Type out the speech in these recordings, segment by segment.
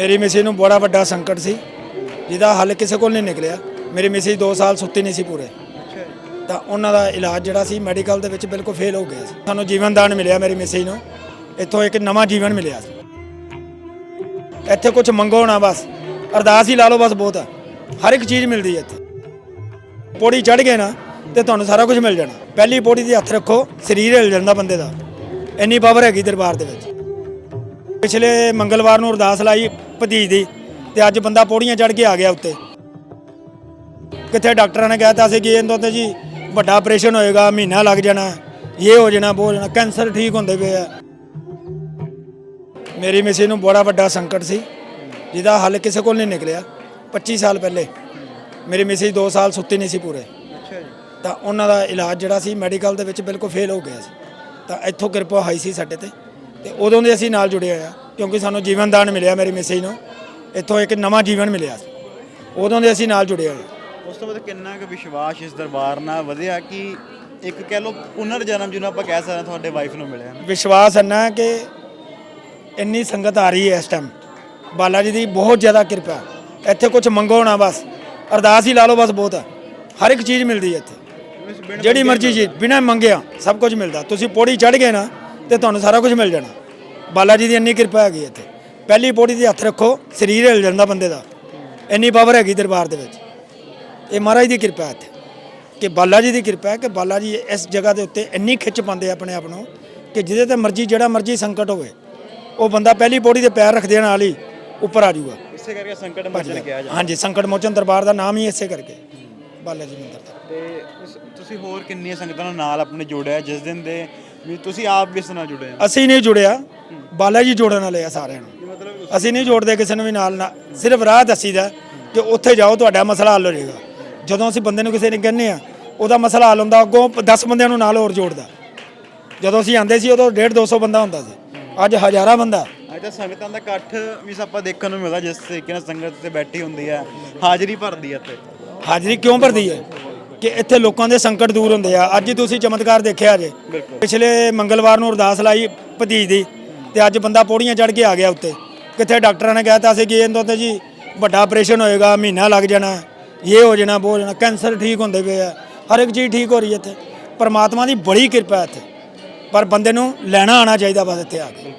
ਮੇਰੀ ਮਿਸੀ ਨੂੰ ਬੜਾ ਵੱਡਾ ਸੰਕਟ ਸੀ, ਜਿਹਦਾ ਹੱਲ ਕਿਸੇ ਕੋਲ ਨਹੀਂ ਨਿਕਲਿਆ। ਮੇਰੀ ਮਿਸੀ 2 ਸਾਲ ਸੁੱਤੀ ਨਹੀਂ ਸੀ ਪੂਰੇ। ਤਾਂ ਉਹਨਾਂ ਦਾ ਇਲਾਜ ਜਿਹੜਾ ਸੀ, ਮੈਡੀਕਲ ਦੇ ਵਿੱਚ ਬਿਲਕੁਲ ਫੇਲ ਹੋ ਗਿਆ ਸੀ। ਸਾਨੂੰ ਜੀਵਨ ਦਾਨ ਮਿਲਿਆ ਮੇਰੀ ਮਿਸੀ ਨੂੰ। ਇੱਥੋਂ ਇੱਕ ਨਵਾਂ ਜੀਵਨ ਮਿਲਿਆ ਸੀ। ਇੱਥੇ ਕੁਝ ਮੰਗੋ ਨਾ ਬਸ। ਅਰਦਾਸ ਹੀ ਲਾ ਲਓ ਬਸ ਬਹੁਤ ਹੈ ਹਰ ਇੱਕ ਚੀਜ਼ ਮਿਲਦੀ ਹੈ ਇੱਥੇ। ਪੌੜੀ ਚੜ ਗਏ ਨਾ, ਤੇ ਤੁਹਾਨੂੰ ਸਾਰਾ ਕੁਝ ਮਿਲ ਜਾਣਾ। ਪਹਿਲੀ ਪੌੜੀ ਤੇ ਹੱਥ ਰੱਖੋ, ਸਰੀਰ ਹਿਲ ਜਾਂਦਾ ਬੰਦੇ ਦਾ। ਇੰਨੀ ਪਾਵਰ ਹੈਗੀ ਦਰਬਾਰ ਦੇ ਵਿੱਚ। ਪਿਛਲੇ ਮੰਗਲਵਾਰ ਨੂੰ ਅਰਦਾਸ ਲਾਈ ਭਤੀਜ ਦੀ ਤੇ ਅੱਜ ਬੰਦਾ ਪੌੜੀਆਂ ਚੜ ਕੇ ਆ ਗਿਆ ਉੱਤੇ। ਕਿੱਥੇ ਡਾਕਟਰਾਂ ਨੇ ਕਹਿਤਾ ਸੀ ਕਿ ਇਹਨਾਂ ਤੇ ਜੀ ਵੱਡਾ ਆਪਰੇਸ਼ਨ ਹੋਏਗਾ ਮਹੀਨਾ ਲੱਗ ਜਾਣਾ ਇਹ ਹੋ ਜਾਣਾ ਹੋ ਜਾਣਾ ਕੈਂਸਰ ਠੀਕ ਹੁੰਦੇ ਪਏ ਆ। ਮੇਰੀ ਮਿਸੀ ਨੂੰ ਬੜਾ ਵੱਡਾ ਸੰਕਟ ਸੀ ਜਿਹਦਾ ਹੱਲ ਕਿਸੇ ਕੋਲ ਨਹੀਂ ਨਿਕਲਿਆ 25 ਸਾਲ ਪਹਿਲੇ। ਮੇਰੀ ਮਿਸੀ 2 ਸਾਲ ਸੁੱਤੀ ਨਹੀਂ ਸੀ ਪੂਰੇ। ਤਾਂ ਉਹਨਾਂ ਦਾ ਇਲਾਜ ਜਿਹੜਾ ਸੀ ਮੈਡੀਕਲ ਦੇ ਵਿੱਚ ਬਿਲਕੁਲ ਫੇਲ ਹੋ ਗਿਆ ਸੀ। ਤਾਂ ਇੱਥੋਂ ਕਿਰਪਾ ਹੋਈ ਸੀ ਸਾਡੇ ਤੇ ਤੇ ਉਦੋਂ ਦੇ ਅਸੀਂ ਨਾਲ ਜੁੜੇ ਆ। ਕਿਉਂਕਿ ਸਾਨੂੰ ਜੀਵਨ ਦਾਨ ਮਿਲਿਆ ਮੇਰੀ ਮਿਸੀ ਨੂੰ। ਇੱਥੋਂ ਇੱਕ ਨਵਾਂ ਜੀਵਨ ਮਿਲਿਆ ਉਦੋਂ ਦੇ ਅਸੀਂ ਨਾਲ ਜੁੜੇ ਹੋਏ। ਉਸ ਤੋਂ ਬਾਅਦ ਕਿੰਨਾ ਕੁ ਵਿਸ਼ਵਾਸ ਇਸ ਦਰਬਾਰ ਨਾਲ ਵਧਿਆ ਕਿ ਇੱਕ ਕਹਿ ਲਓ ਪੁਨਰ ਜਨਮ ਜਿਹਨੂੰ ਆਪਾਂ ਕਹਿ ਸਕਦੇ ਤੁਹਾਡੇ ਵਾਈਫ ਨੂੰ ਮਿਲਿਆ। ਵਿਸ਼ਵਾਸ ਹੈ ਕਿ ਇੰਨੀ ਸੰਗਤ ਆ ਰਹੀ ਹੈ ਇਸ ਟਾਈਮ ਬਾਲਾ ਜੀ ਦੀ ਬਹੁਤ ਜ਼ਿਆਦਾ ਕਿਰਪਾ। ਇੱਥੇ ਕੁਝ ਮੰਗੋ ਨਾ ਬਸ। ਅਰਦਾਸ ਹੀ ਲਾ ਲਓ ਬਸ ਬਹੁਤ। ਹੈ ਹਰ ਇੱਕ ਚੀਜ਼ ਮਿਲਦੀ ਹੈ ਇੱਥੇ। ਜਿਹੜੀ ਮਰਜ਼ੀ ਚੀਜ਼ ਬਿਨਾਂ। ਮੰਗਿਆ ਸਭ ਕੁਝ ਮਿਲਦਾ। ਤੁਸੀਂ ਪੌੜੀ ਚੜ ਗਏ ਨਾ ਤੇ ਤੁਹਾਨੂੰ ਸਾਰਾ ਕੁਝ ਮਿਲ ਜਾਣਾ। ਬਾਲਾ ਜੀ ਦੀ ਇੰਨੀ ਕਿਰਪਾ ਹੈਗੀ ਇੱਥੇ। ਪਹਿਲੀ ਪੌੜੀ ਤੇ ਹੱਥ ਰੱਖੋ ਸਰੀਰ ਹਿਲ ਜਾਂਦਾ ਬੰਦੇ ਦਾ। ਇੰਨੀ ਪਾਵਰ ਹੈਗੀ ਦਰਬਾਰ ਦੇ ਵਿੱਚ। ਇਹ ਮਹਾਰਾਜ ਦੀ ਕਿਰਪਾ ਹੈ ਇੱਥੇ। ਕਿ ਬਾਲਾ ਜੀ ਦੀ ਕਿਰਪਾ ਹੈ ਕਿ ਬਾਲਾ ਜੀ ਇਸ ਜਗ੍ਹਾ ਦੇ ਉੱਤੇ ਇੰਨੀ ਖਿੱਚ ਪਾਉਂਦੇ ਆਪਣੇ ਆਪ ਨੂੰ ਕਿ ਜਿਹਦੇ ਤੇ ਮਰਜ਼ੀ ਜਿਹੜਾ ਮਰਜ਼ੀ ਸੰਕਟ ਹੋਵੇ ਉਹ ਬੰਦਾ ਪਹਿਲੀ ਪੌੜੀ ਤੇ ਪੈਰ ਰੱਖਦੇ ਨਾਲ ਹੀ ਉੱਪਰ ਆ ਜਾਊਗਾ। ਇਸੇ ਕਰਕੇ ਸੰਕਟ ਮੋਚਨ ਕਿਹਾ ਜਾਂਦਾ। ਹਾਂਜੀ ਸੰਕਟ ਮੋਚਨ ਦਰਬਾਰ ਦਾ ਨਾਮ ਹੀ ਇਸੇ ਕਰਕੇ ਬਾਲਾ ਜੀ ਮੰਦਿਰ ਦਾ। ਤੇ ਤੁਸੀਂ ਹੋਰ ਕਿੰਨੀਆਂ ਸੰਗਤਾਂ ਨਾਲ ਆਪਣੇ ਜੋੜਿਆ ਜਿਸ ਦਿਨ ਦੇ ਵੀ ਤੁਸੀਂ ਆਪ ਵੀ ਇਸ ਨਾਲ ਜੁੜੇ ਹੋ ਅਸੀਂ ਨਹੀਂ ਜੁੜਿਆ। ਬਾਲਾ ਜੀ ਜੋੜਨ ਵਾਲੇ ਆ ਸਾਰਿਆਂ ਨੂੰ। ਅਸੀਂ ਨਹੀਂ ਜੋੜਦੇ ਕਿਸੇ ਨੂੰ ਵੀ ਨਾਲ ਨਾ। ਸਿਰਫ ਰਾਹ ਦੱਸੀਦਾ ਕਿ ਉੱਥੇ ਜਾਓ ਤੁਹਾਡਾ ਮਸਲਾ ਹੱਲ ਹੋ ਜਾਏਗਾ। ਜਦੋਂ ਅਸੀਂ ਬੰਦੇ ਨੂੰ ਕਿਸੇ ਨੇ ਕਹਿੰਨੇ ਆ ਉਹਦਾ ਮਸਲਾ ਹੱਲ ਹੁੰਦਾ ਅੱਗੋਂ 10 ਬੰਦਿਆਂ ਨੂੰ ਨਾਲ ਹੋਰ ਜੋੜਦਾ। ਜਦੋਂ ਅਸੀਂ ਆਂਦੇ ਸੀ ਉਦੋਂ 1.5 200 ਬੰਦਾ ਹੁੰਦਾ ਸੀ। ਅੱਜ ਹਜ਼ਾਰਾਂ ਬੰਦਾ। ਅੱਜ ਤਾਂ ਸੰਗਤਾਂ ਦਾ ਇਕੱਠ ਵੀ ਆਪਾਂ ਦੇਖਣ ਨੂੰ ਮਿਲਦਾ ਜਿਸ ਤਰੀਕੇ ਨਾਲ ਸੰਗਤ ਤੇ ਬੈਠੀ ਹੁੰਦੀ ਹੈ ਹਾਜ਼ਰੀ ਭਰਦੀ ਹੈ ਇੱਥੇ। ਹਾਜ਼ਰੀ ਕਿਉਂ ਭਰਦੀ ਹੈ? ਕਿ ਇੱਥੇ ਲੋਕਾਂ ਦੇ ਸੰਕਟ ਦੂਰ ਹੁੰਦੇ ਆ। ਅੱਜ ਤੁਸੀਂ ਚਮਤਕਾਰ ਦੇਖਿਆ ਜੇ। ਪਿਛਲੇ ਮੰਗਲਵਾਰ ਨੂੰ ਅਰਦਾਸ ਲਾਈ ਭਤੀਜ ਦੀ। ਤੇ ਅੱਜ ਬੰਦਾ ਪੌੜੀਆਂ ਚੜ ਕੇ ਆ ਗਿਆ ਉੱਤੇ। ਕਿੱਥੇ ਡਾਕਟਰਾਂ ਨੇ ਕਹਿਤਾ ਸੀ ਕਿ ਇਹਨਾਂ ਤੇ ਜੀ ਵੱਡਾ ਆਪਰੇਸ਼ਨ ਹੋਏਗਾ, ਮਹੀਨਾ ਲੱਗ ਜਾਣਾ, ਇਹ ਹੋ ਜਾਣਾ, ਉਹ ਹੋ ਜਾਣਾ ਕੈਂਸਰ ਠੀਕ ਹੁੰਦੇ ਪਏ ਆ, ਹਰ ਇੱਕ ਚੀਜ਼ ਠੀਕ ਹੋ ਰਹੀ ਹੈ ਇੱਥੇ। ਪਰਮਾਤਮਾ ਦੀ ਬੜੀ ਕਿਰਪਾ ਇੱਥੇ। ਪਰ ਬੰਦੇ ਨੂੰ ਲੈਣਾ ਆਣਾ ਚਾਹੀਦਾ ਬਸ ਇੱਥੇ ਆ ਕੇ।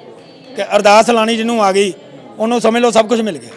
ਕਿ ਅਰਦਾਸ ਲਾਣੀ ਜਿਹਨੂੰ ਆ ਗਈ, ਉਹਨੂੰ ਸਮਝ ਲਓ ਸਭ ਕੁਝ ਮਿਲ ਗਿਆ।